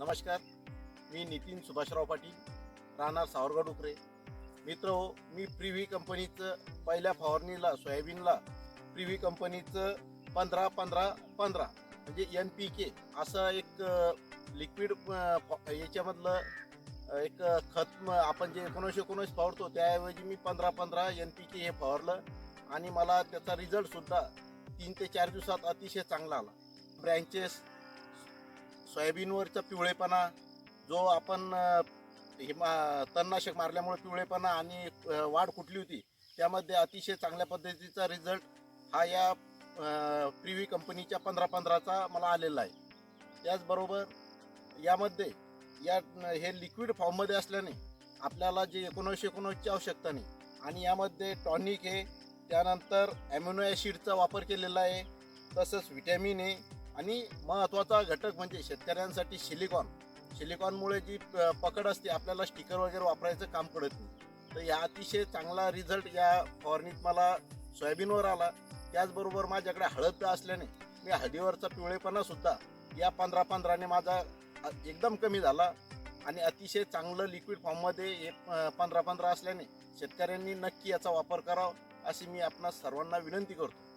नमस्कार मी नितीन सुभाषराव पाटील राहणार सावरगाव डुकरे मित्र हो मी प्रिव्ही कंपनीचं पहिल्या फवारणीला सोयाबीनला प्रिव्ही कंपनीचं पंधरा पंधरा पंधरा म्हणजे एन पी के असं एक लिक्विड याच्यामधलं एक खत आपण जे एकोणीसशे एकोणीस फवारतो त्याऐवजी मी पंधरा पंधरा एन पी के हे फवारलं आणि मला त्याचा रिझल्टसुद्धा तीन ते चार दिवसात अतिशय चांगला आला. ब्रँचेस सोयाबीनवरचा पिवळेपणा जो आपण हे मा- तणनाशक मारल्यामुळे पिवळेपणा आणि वाढ कुठली होती त्यामध्ये अतिशय चांगल्या पद्धतीचा रिझल्ट हा या प्रिव्ही कंपनीच्या पंधरा पंधराचा मला आलेला आहे. त्याचबरोबर यामध्ये या हे लिक्विड फॉर्ममध्ये असल्याने आपल्याला जे एकोणीसशे एकोणीसची आवश्यकता नाही आणि यामध्ये टॉनिक आहे त्यानंतर ॲम्युनो ॲसिडचा वापर केलेला आहे तसंच व्हिटॅमिन आहे आणि महत्त्वाचा घटक म्हणजे शेतकऱ्यांसाठी सिलिकॉन सिलिकॉनमुळे जी प- पकड असते आपल्याला स्टिकर वगैरे वापरायचं काम पडत नाही. तर या अतिशय चांगला रिझल्ट या फवारणीत मला सोयाबीनवर आला. त्याचबरोबर माझ्याकडे हळद असल्याने मी हळदीवरचा पिवळेपणा सुद्धा या पंधरा पंधराने माझा एकदम कमी झाला. आणि अतिशय चांगलं लिक्विड फॉर्ममध्ये हे पंधरा पंधरा असल्याने शेतकऱ्यांनी नक्की याचा वापर करावा अशी मी आपणा सर्वांना विनंती करतो.